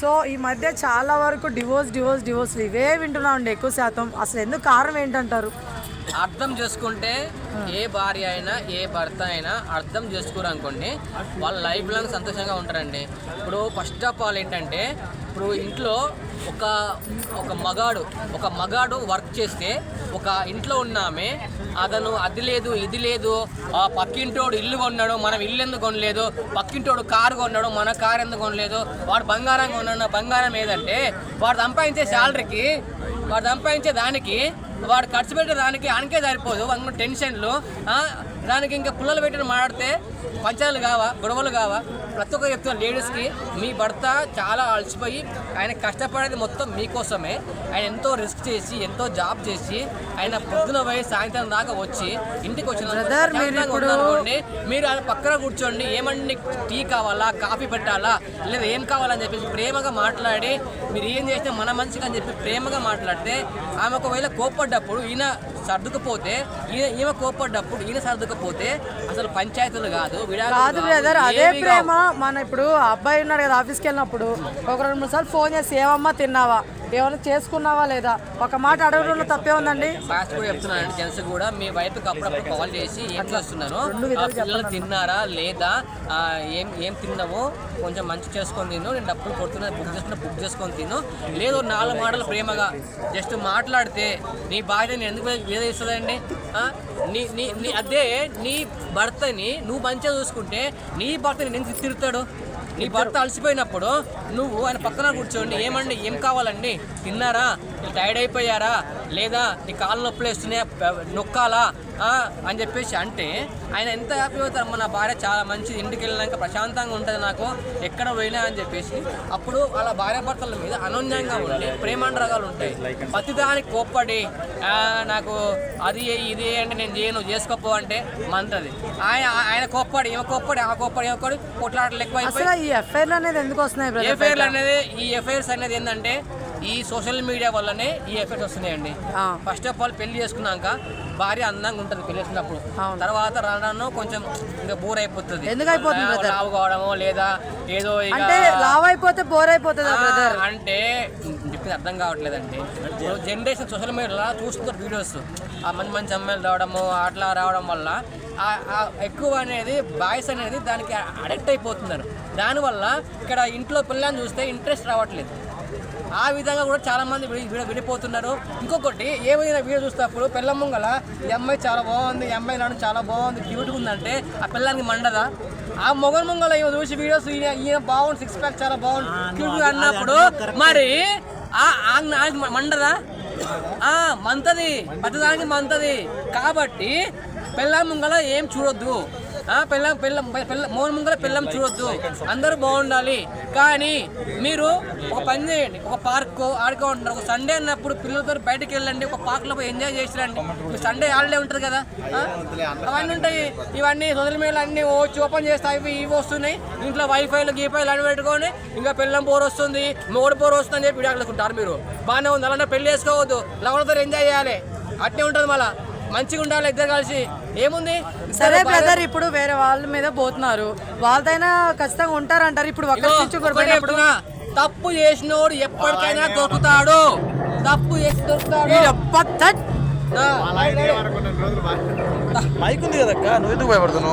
So ఈ మధ్య చాలా వరకు డివోర్స్ డివోర్స్ డివోర్స్ ఇవే వింటున్నాం అండి ఎక్కువ శాతం. అసలు ఎందుకు కారణం ఏంటంటారు? అర్థం చేసుకుంటే ఏ భార్య అయినా ఏ భర్త అయినా అర్థం చేసుకోరు అనుకోండి. వాళ్ళ లైఫ్ లాంగ్ సంతోషంగా ఉంటారండి. ఇప్పుడు ఫస్ట్ ఆఫ్ ఆల్ ఏంటంటే ఇప్పుడు ఇంట్లో ఒక ఒక మగాడు ఒక మగాడు వర్క్ చేస్తే ఒక ఇంట్లో ఉన్నామే అతను అది లేదు ఇది లేదు ఆ పక్కింటోడు ఇల్లు కొన్నాడు మనం ఇల్లు ఎందుకు కొనలేదు పక్కింటోడు కారు కొన్నాడు మన కారు ఎందుకు కొనలేదు వాడు బంగారం కొన్నాడు బంగారం ఏదంటే వాడు సంపాదించే శాలరీకి వాడు సంపాదించే దానికి వాడు ఖర్చు పెట్టే దానికి ఆయనకే సరిపోదు అందులో టెన్షన్లు దానికి ఇంకా పుల్లలు పెట్టిన మాట్లాడితే పంచాలు కావా గొడవలు కావా? ప్రతి ఒక్క చెప్తున్న లేడీస్కి మీ భర్త చాలా అలసిపోయి ఆయన కష్టపడేది మొత్తం మీకోసమే. ఆయన ఎంతో రిస్క్ చేసి ఎంతో జాబ్ చేసి ఆయన పొద్దున పోయి సాయంత్రం దాకా వచ్చి ఇంటికి వచ్చిన Brother, మీరు ఆయన పక్కన కూర్చోండి ఏమండి టీ కావాలా కాఫీ పెట్టాలా లేదా ఏం కావాలని చెప్పేసి ప్రేమగా మాట్లాడి మీరు ఏం చేస్తే మన మంచిగా అని చెప్పి ప్రేమగా మాట్లాడితే ఆమె ఒకవేళ కోప్పడ్డప్పుడు ఈయన సర్దుకుపోతే ఈయన ఈమె కోప్పడ్డప్పుడు ఈయన సర్దుకుపోతే అసలు పంచాయతీలు కాదు కాదు బ్రదర్ అదే ప్రేమ. మన ఇప్పుడు అబ్బాయి ఉన్నాడు కదా ఆఫీస్కి వెళ్ళినప్పుడు ఒక రెండు మూడు సార్లు ఫోన్ చేసి ఏమమ్మా తిన్నావా ఏమైనా చేసుకున్నావా లేదా? ఒక మాట అడగడంలో తప్పే ఉందండి. ఫాస్ట్ కూడా చెప్తున్నాను జెంట్స్ కూడా. మీ వైఫ్కి అప్పుడప్పుడు కాల్ చేసి విధాలు పిల్లలు తిన్నారా లేదా? ఏం ఏం తిన్నామో కొంచెం మంచి చేసుకొని తిను. నేను డబ్బులు కొడుతున్నా బుక్ చేసుకున్నా బుక్ చేసుకొని తిను. లేదు నాలుగు మాటలు ప్రేమగా. జస్ట్ మాట్లాడితే నీ భార్య నేను ఎందుకు వేధిస్తుందండి నీ నీ నీ అదే నీ భర్తని నువ్వు మంచిగా చూసుకుంటే నీ భర్తని నేను తిరుగుతాడు నీ భర్త అలసిపోయినప్పుడు నువ్వు ఆయన పక్కన కూర్చోండి ఏమండి ఏం కావాలండి? తిన్నారా? టైర్డ్ అయిపోయారా? లేదా నీ కాళ్ళు నొప్పులు వేస్తున్నాయా? నొక్కాలా? అని చెప్పేసి అంటే ఆయన ఎంత హ్యాపీ అవుతారు మన భార్య చాలా మంచిది. ఇంటికి వెళ్ళినాక ప్రశాంతంగా ఉంటుంది నాకు. ఎక్కడ పోయినా అని చెప్పేసి అప్పుడు వాళ్ళ భార్య భర్తల మీద అనోన్యంగా ఉండి ప్రేమాండ్రగాలు ఉంటాయి. ప్రతిదానికి కోప్పడి "ఆ, నాకు అది ఏ, ఇది అంటే నేను చేయను చేసుకోపో అంటే మంటది. ఆయన ఆయన కోప్పడి ఈమె కోప్పడి ఆ కోప్పడి కోప్పడి కొట్లాటలు ఎక్కువ ఈ ఎఫ్ఐఆర్ అనేది ఎందుకు వస్తున్నాయి ఎఫ్ఐఆర్లు అనేది ఈ ఎఫ్ఐఆర్స్ అనేది ఏంటంటే ఈ సోషల్ మీడియా వల్లనే ఈ ఎఫెక్ట్స్ వస్తున్నాయండి. ఫస్ట్ ఆఫ్ ఆల్ పెళ్ళి చేసుకున్నాక భార్య అందంగా ఉంటుంది పెళ్ళి చేసుకున్నప్పుడు. అవును. తర్వాత రాను కొంచెం ఇంకా బోర్ అయిపోతుంది. ఎందుకు అయిపోతుంది? లావు కావడమో లేదా ఏదో అంటే లావ్ అయిపోతే బోర్ అయిపోతుందా బ్రదర్ అంటే చెప్పింది అర్థం కావట్లేదండి. జనరేషన్ సోషల్ మీడియాలో చూస్తున్నారు వీడియోస్ ఆ మంచి మంచి అమ్మాయిలు రావడము అట్లా రావడం వల్ల ఎక్కువ అనేది బాయ్స్ అనేది దానికి అడిక్ట్ అయిపోతున్నారు. దానివల్ల ఇక్కడ ఇంట్లో పిల్లని చూస్తే ఇంట్రెస్ట్ రావట్లేదు. ఆ విధంగా కూడా చాలా మంది విడి విడి- విడిపోతున్నారు. ఇంకొకటి ఏమైనా వీడియో చూస్తేప్పుడు పిల్ల ముంగల ఈ అమ్మాయి చాలా బాగుంది ఈ అమ్మాయి నాడు చాలా బాగుంది క్యూట్గా ఉందంటే ఆ పిల్లానికి మండదా? ఆ మొగల్ ముంగల ఏమో చూసి వీడియోస్ ఈయన ఈయన బాగుంది సిక్స్ ప్యాక్ చాలా బాగుంది క్యూట్గా అన్నప్పుడు మరి మండదా? ఆ మంతది ప్రతిదానికి మంతది. కాబట్టి పిల్ల ముంగల ఏం చూడొద్దు. ఆ పెళ్ళం పెళ్ళ మోన ముంగల పెళ్ళం చూడొద్దు. అందరూ బాగుండాలి. కానీ మీరు ఒక పని చేయండి. ఒక పార్క్ ఆడుకుంటున్నారు ఒక సండే అన్నప్పుడు పిల్లలతో బయటకు వెళ్ళండి. ఒక పార్క్లో పోయి ఎంజాయ్ చేసిరండి. సండే హాలిడే ఉంటుంది కదా. అవన్నీ ఉంటాయి. ఇవన్నీ సోషల్ మీడియాలో అన్ని వచ్చి ఓపెన్ చేస్తాయి ఇవి ఇవి వస్తున్నాయి. ఇంట్లో వైఫైలు గీఫైలు అని పెట్టుకొని ఇంకా పెళ్ళం పోరు వస్తుంది. మోడు పోరు వస్తుంది అని చెప్పి విడాకులుకుంటారు మీరు. బాగానే ఉంది. అలానే పెళ్ళి చేసుకోవద్దు. లవణతో ఎంజాయ్ చేయాలి. అట్నే ఉంటుంది మళ్ళా. మంచిగా ఉండాలి ఇద్దరు కలిసి. ఏముంది? సరే బ్రదర్ ఇప్పుడు వేరే వాళ్ళ మీద పోతున్నారు. వాళ్ళదైనా ఖచ్చితంగా ఉంటారంటారు. ఇప్పుడు తప్పు చేసినోడు ఎప్పటికైనా దొరుకుతాడు. తప్పు చేసి దొరుకుతాడు. మైక్ ఉంది కదక్క? నువ్వు ఎందుకు భయపడుతున్నావు?